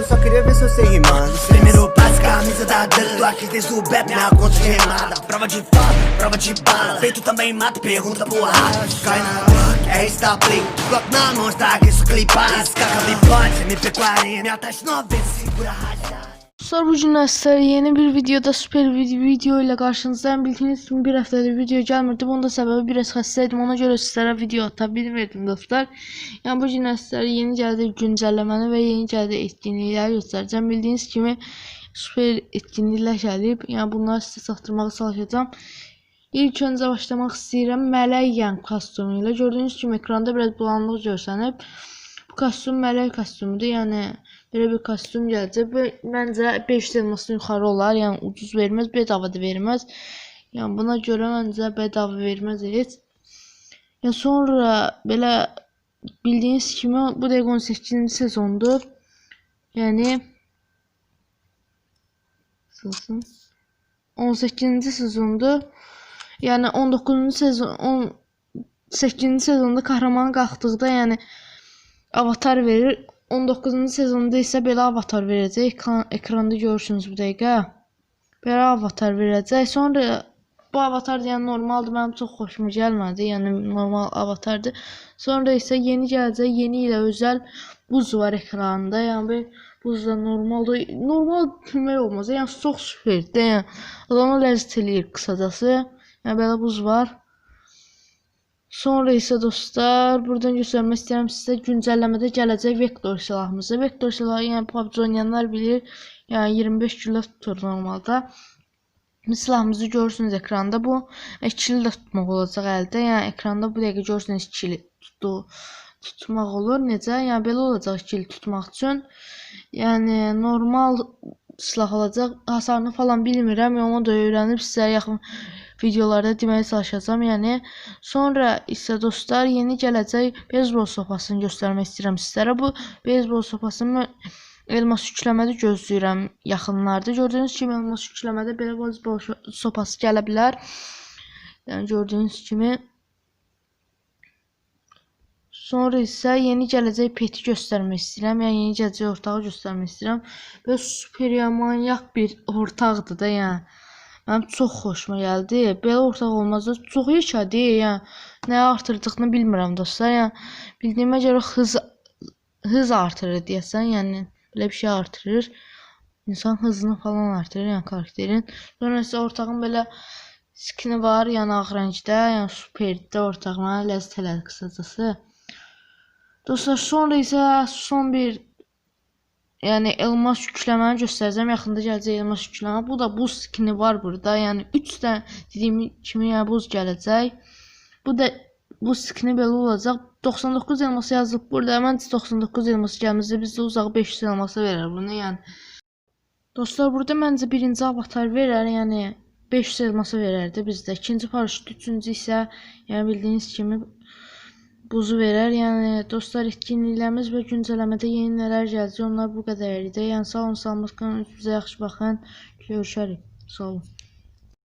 eu só queria ver se você rimando. Primeiro passo, camisa da Dan Tô aqui desde o Bep na conta de remada. Prova de fala, prova de bala. Feito também mato, pergunta pro rádio Cai na Glock, é está play Glock na mão, está aqui isso clipar Escaca bipode, MP40 Minha taxa 90, segura rajada Dostlar bu gün sizler yeni bir videoda süper bir video ile karşınızdayım. Bildiğiniz gibi bir haftadır video gelmirdi. Bunun da səbəbi biraz xəstəydim. Ona görə sizlərə video ata bilmirdim dostlar. Yəni bu gün sizlərə yeni gəldi güncəlləməni və yeni gəldi etkinlikləri göstərəcəm. Bildiyiniz kimi süper etkinliklər gəlib. Yəni bunları sizə çatdırmağa çalışacağam. İlk öncə başlamaq istəyirəm Mələk Yan kostyumu ilə. Gördüyünüz kimi ekranda biraz bulanlıq görsənib. Bu kostyum mələk kostyumudur. Yəni belə bir kostyum gələcək. Məncə 500 elmasdan yuxarı olar. Yəni ucuz verməz, bedava da verməz. Yəni buna görə məncə bedava verməz heç. Yəni sonra belə bildiyiniz kimi bu dəqiqə 18-ci sezondur. Yəni Sılsın. 18-ci sezondur. Yəni 19-cu sezon 18-ci sezonda qəhrəman qalxdıqda, yəni avatar verir. 19-cu sezonda isə belə avatar verəcək. Ekran, ekranda görürsünüz bu dəqiqə. Belə avatar verəcək. Sonra bu avatar yəni normaldır. Mənim çox xoşuma gəlmədi. Yəni normal avatardır. Sonra isə yeni gələcək, yeni ilə özəl buz var ekranda. Yəni bir buz da normaldır. Normal demək olmaz. Yəni çox süperdir. Yəni adamı ləzzət eləyir qısacası. Yəni belə buz var. Sonra isə dostlar, buradan göstərmək istəyirəm sizə güncəlləmədə gələcək vektor silahımızı. Vektor silahı, yəni PUBG oynayanlar bilir, yəni 25 güllə tutur normalda. Silahımızı görürsünüz ekranda bu ikili də tutmaq olacaq əldə. Yəni ekranda bu dəqiqə görürsünüz ikili tutdu tutmaq olur. Necə? Yəni belə olacaq ikili tutmaq üçün. Yəni normal silah olacaq. Hasarını falan bilmirəm, yəni onu da öyrənib sizə yaxın videolarda deməyə çalışacağam. Yəni sonra isə dostlar yeni gələcək beyzbol sopasını göstərmək istəyirəm sizlərə. Bu beyzbol sopasını elmas yükləmədə gözləyirəm yaxınlarda. Gördüyünüz kimi elmas yükləmədə belə beyzbol sopası gələ bilər. Yəni gördüyünüz kimi Sonra isə yeni gələcək peti göstərmək istəyirəm. Yəni yeni gələcək ortağı göstərmək istəyirəm. Belə super manyak bir ortaqdır da, yəni. Mənim çox xoşuma gəldi. Belə ortaq olmazdı. Çox yekədir. Yəni nə artırdığını bilmirəm dostlar. Yəni bildiyimə görə hız hız artırır deyəsən. Yəni belə bir şey artırır. İnsan hızını falan artırır, yəni karakterin. Sonra isə ortağın belə skini var, yəni ağ rəngdə, yəni superdə ortaq mənə ləzzət elədi qısacası. Dostlar, sonra isə son bir yəni elmas yükləməni göstərəcəm. Yaxında gələcək elmas yükləmə. Bu da buz skini var burada. Yəni 3 dənə dediyim kimi yəni buz gələcək. Bu da bu skini belə olacaq. 99 elması yazılıb burada. Məncə 99 elması gəlməzsə bizdə uzaq 500 elması verər bunu. Yəni Dostlar, burada məncə birinci avatar verər, yəni 500 elması verərdi bizdə. İkinci paraşüt, üçüncü isə yəni bildiyiniz kimi buzu verər. Yəni dostlar etkinliklərimiz və güncəlləmədə yeni nələr gələcək, onlar bu qədər idi. Yəni sağ olun, salamat qalın, özünüzə yaxşı baxın. Görüşərik. Sağ olun.